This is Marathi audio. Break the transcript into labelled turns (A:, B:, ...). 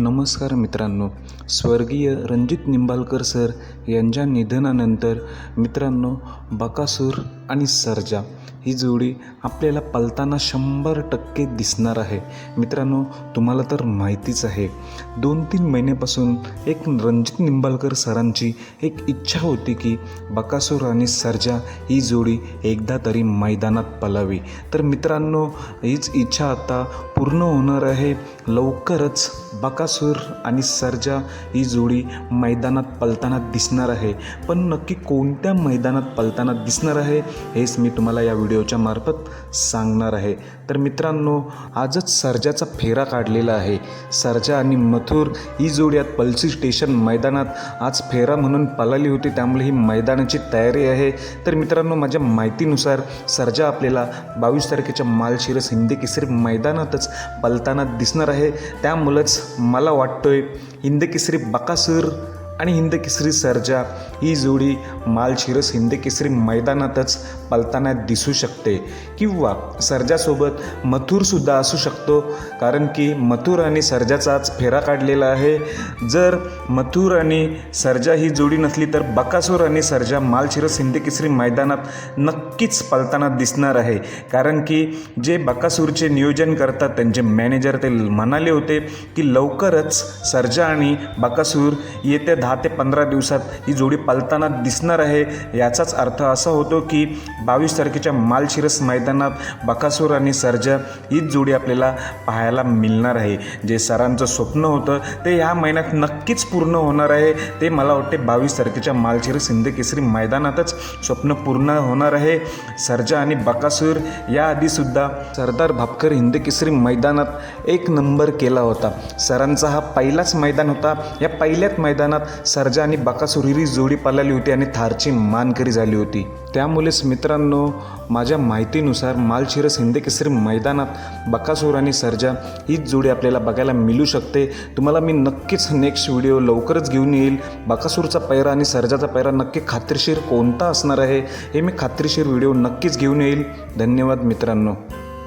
A: नमस्कार मित्रांनो. स्वर्गीय रणजित निंबाळकर सर यांच्या निधनानंतर मित्रांनो बकासूर आणि सर्जा ही जोडी आपल्याला पलताना शंभर टक्के दिसणार आहे. मित्रांनो तुम्हाला तर माहितीच आहे. दोन तीन महिन्यापासून एक रणजित निंबाळकर सरांची एक इच्छा होती की बकासूर आणि सर्जा ही जोडी एकदा तरी मैदानात पलावी. तर मित्रांनो हीच इच्छा आता पूर्ण होणार आहे. लवकरच बकासूर आणि सर्जा ही जोडी मैदानात पलताना दिसणार आहे. पण नक्की कोणत्या मैदानात पलताना दिसणार आहे हेच मी तुम्हाला या व्हिडिओच्या मार्फत सांगणार आहे. तर मित्रांनो आजच सर्जाचा फेरा काढलेला आहे. सर्जा आणि मथुर ही जोडी आज पलसी स्टेशन मैदानात आज फेरा म्हणून पळाली होती त्यामुळे ही मैदानाची तयारी आहे. तर मित्रांनो माझ्या माहितीनुसार सर्जा आपल्याला बावीस तारखेच्या मालशिरस हिंदी केसरी मैदानातच पलताना दिसणार आहे. त्यामुळंच मला वाटतोय. हिंदकेसरी बकासूर आणि हिंदकेसरी सर्जा ही जोडी मालशिरस हिंदकेसरी मैदानातच पलताना दिसू शकते. किंवा सर्जासोबत मथुरसुद्धा असू शकतो कारण की मथुर आणि सर्जाचाच फेरा काढलेला आहे. जर मथुर आणि सर्जा ही जोडी नसली तर बकासूर आणि सर्जा मालशिरस हिंदकेसरी मैदानात नक्कीच पलताना दिसणार आहे. कारण की जे बकासूरचे नियोजन करतात त्यांचे मॅनेजर ते म्हणाले होते की लवकरच सर्जा आणि बकासूर येत्या दहा ते पंधरा दिवसात ही जोडी पलताना दिसणार आहे. याचाच अर्थ असा होतो की बावीस तारखेच्या मालशिरस मैदानात बकासूर आणि सर्जा हीच जोडी आपल्याला पाहायला मिळणार आहे. जे सरांचं स्वप्न होतं ते ह्या महिन्यात नक्कीच पूर्ण होणार आहे. ते मला वाटते बावीस तारखेच्या मालशिरस हिंदकेसरी मैदानातच स्वप्न पूर्ण होणार आहे. सर्जा आणि बकासूर याआधीसुद्धा सरदार भापकर हिंदकेसरी मैदानात एक नंबर केला होता. सरांचा हा पहिलाच मैदान होता. या पहिल्याच मैदानात सर्जा आणि बकासूर ही जोडी पळाली होती आणि थारची मानकरी झाली होती. त्यामुळेच मित्रांनो माझ्या माहितीनुसार मालशिरस हिंदकेसरी मैदानात बकासूर आणि सर्जा हीच जोडी आपल्याला बघायला मिळू शकते. तुम्हाला मी नक्कीच नेक्स्ट व्हिडिओ लवकरच घेऊन येईल. बकासूरचा पैरा आणि सर्जाचा पैरा नक्की खात्रीशीर कोणता असणार आहे हे मी खात्रीशीर व्हिडिओ नक्कीच घेऊन येईल. धन्यवाद मित्रांनो.